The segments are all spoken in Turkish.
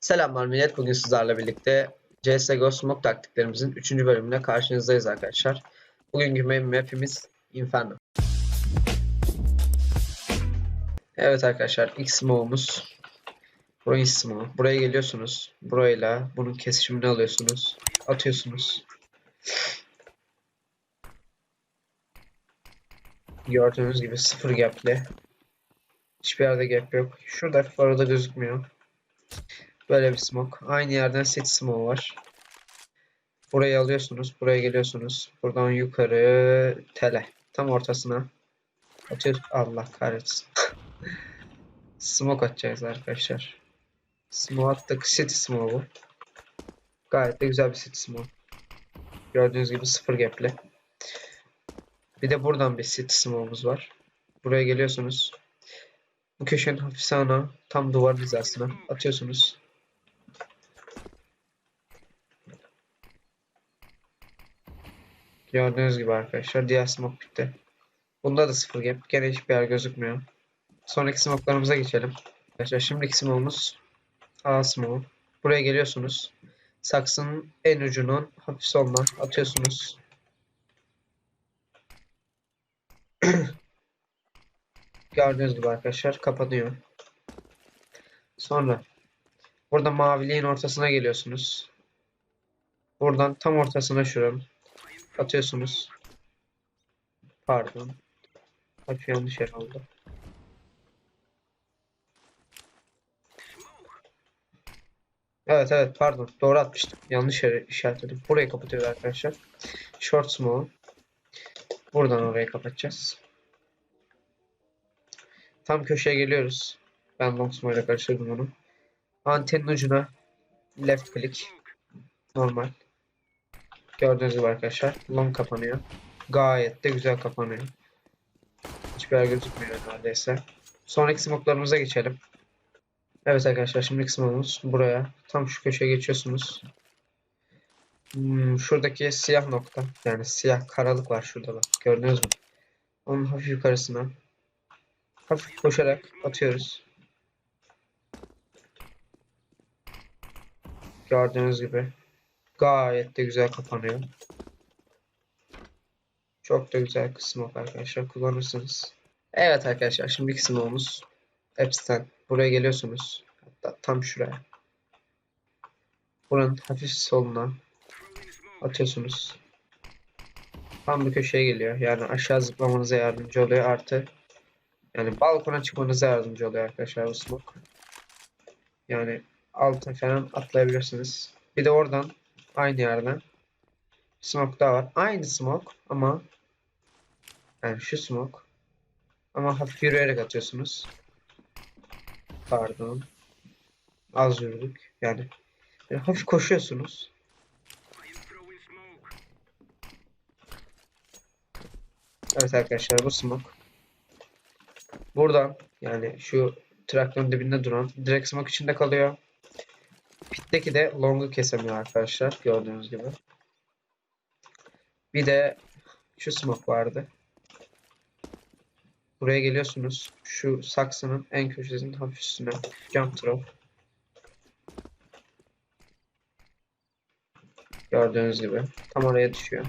Selamlar millet. Bugün sizlerle birlikte CSGO Smoke taktiklerimizin 3. bölümüne karşınızdayız arkadaşlar. Bugünkü map'imiz Inferno. Evet arkadaşlar ilk smoke'umuz Burayı smoke. Buraya geliyorsunuz. Burayla bunun kesişimini alıyorsunuz. Atıyorsunuz. Gördüğünüz gibi sıfır gap'li. Hiçbir yerde gap yok. Şurada arada gözükmüyor. Böyle bir smoke. Aynı yerden set smoke var. Burayı alıyorsunuz. Buraya geliyorsunuz. Buradan yukarı tele. Tam ortasına. Atıyoruz. Allah kahretsin. smoke atacağız arkadaşlar. Smoke attık. City smoke bu. Gayet de güzel bir city smoke. Gördüğünüz gibi sıfır gap'li. Bir de buradan bir city smoke'umuz var. Buraya geliyorsunuz. Bu köşenin hafif sağına tam duvar hizasına atıyorsunuz. Gördüğünüz gibi arkadaşlar diğer smoke bitti. Bunda da sıfır gap. Gene hiçbir yer gözükmüyor. Sonraki smoke'larımıza geçelim. Arkadaşlar şimdiki smoke'umuz A smoke. Buraya geliyorsunuz. Saksının en ucunun hafif soluna atıyorsunuz. Gördüğünüz gibi arkadaşlar kapanıyor. Sonra burada maviliğin ortasına geliyorsunuz. Buradan tam ortasına şuranın atıyorsunuz. Pardon. Hafif yanlış yer oldu. Evet evet pardon. Doğru atmıştım. Yanlış yere işaretledim. Burayı kapatıyoruz arkadaşlar. Short smoke. Buradan orayı kapatacağız. Tam köşeye geliyoruz. Ben long smoke ile karıştırdım onu. Antenin ucuna left click. Normal. Gördüğünüz gibi arkadaşlar. Long kapanıyor. Gayet de güzel kapanıyor. Hiçbir yer gözükmüyor neredeyse. Sonraki smoke'larımıza geçelim. Evet arkadaşlar şimdiki smoke'umuz buraya. Tam şu köşeye geçiyorsunuz. Hmm, şuradaki siyah nokta. Yani siyah karalık var şurada bak. Gördünüz mü? Onun hafif yukarısına. Hafif koşarak atıyoruz. Gördüğünüz gibi. Gayet de güzel kapanıyor. Çok da güzel kısmı arkadaşlar kullanırsınız. Evet arkadaşlar şimdi kısmımız Epstein. Buraya geliyorsunuz. Hatta tam şuraya. Buranın hafif soluna atıyorsunuz. Tam bir köşeye geliyor. Yani aşağı zıplamanıza yardımcı oluyor. Artı yani balkona çıkmanıza yardımcı oluyor arkadaşlar bu smoke. Yani altına falan atlayabilirsiniz. Bir de oradan aynı yerden smoke daha var. Aynı smoke ama yani şu smoke ama hafif yürüyerek atıyorsunuz. Pardon. Az yürüdük. Yani, hafif koşuyorsunuz. Evet arkadaşlar bu smoke. Buradan yani şu traktörün dibinde duran direkt smoke içinde kalıyor. Pitteki de long'u kesemiyor arkadaşlar gördüğünüz gibi. Bir de şu smoke vardı. Buraya geliyorsunuz. Şu saksının en köşesinin hafif üstüne jump throw. Gördüğünüz gibi tam oraya düşüyor.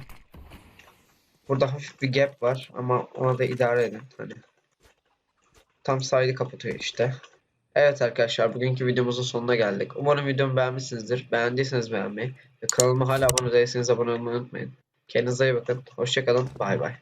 Burada hafif bir gap var ama ona da idare edin. Hani tam side'ı kapatıyor işte. Evet arkadaşlar bugünkü videomuzun sonuna geldik. Umarım videomu beğenmişsinizdir. Beğendiyseniz beğenmeyi ve kanalıma hala abone değilseniz abone olmayı unutmayın. Kendinize iyi bakın. Hoşçakalın. Bay bay.